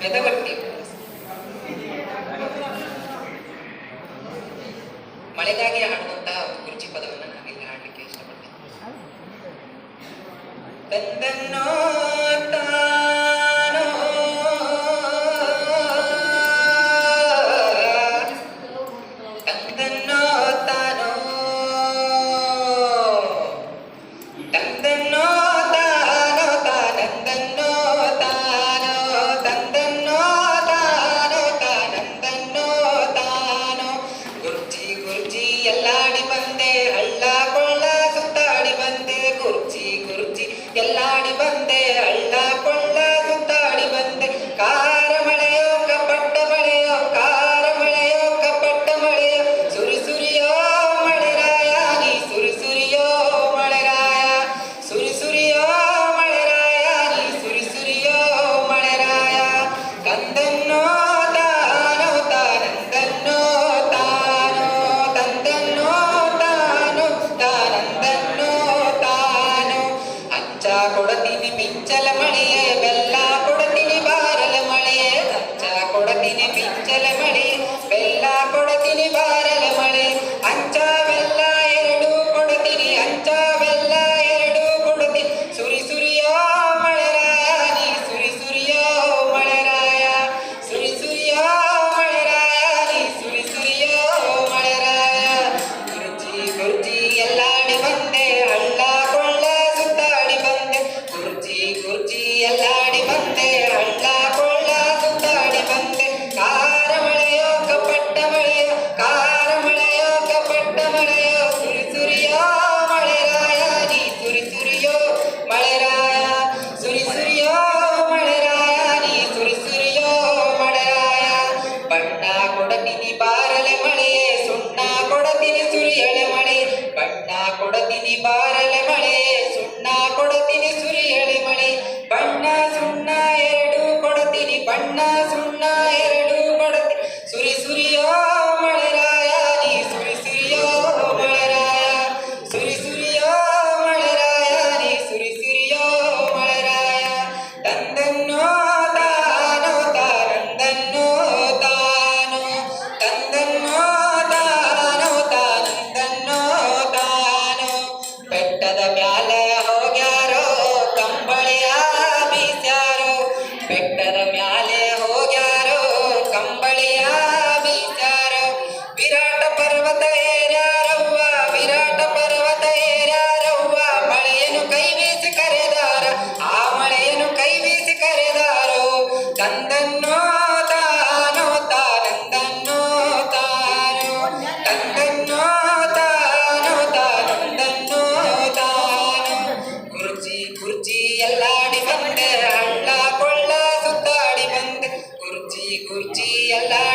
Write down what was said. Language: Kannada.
ಬೆದವರ್ತಿ ಮಳೆಗಾಗಿ ಹಾಡುವಂತ ಗುರುಜಿ ಪದವನ್ನ ನಾವಿಲ್ಲಿ ಹಾಡಲಿಕ್ಕೆ ಇಷ್ಟಪಡ್ತೇನೆ ಎಲ್ಲಾಡಿ ಬಂದೆ ಅಳ್ಳ ಕೊಂಡ ಚಲ ಮಳೆಯೇ ಬೆಲ್ಲ ಕೊಡತೀನಿ ಬಾರಲ ಮಳೆಯೇ ಕಚ್ಚ ಕೊಡತೀನಿ பட்டமனையாகும் y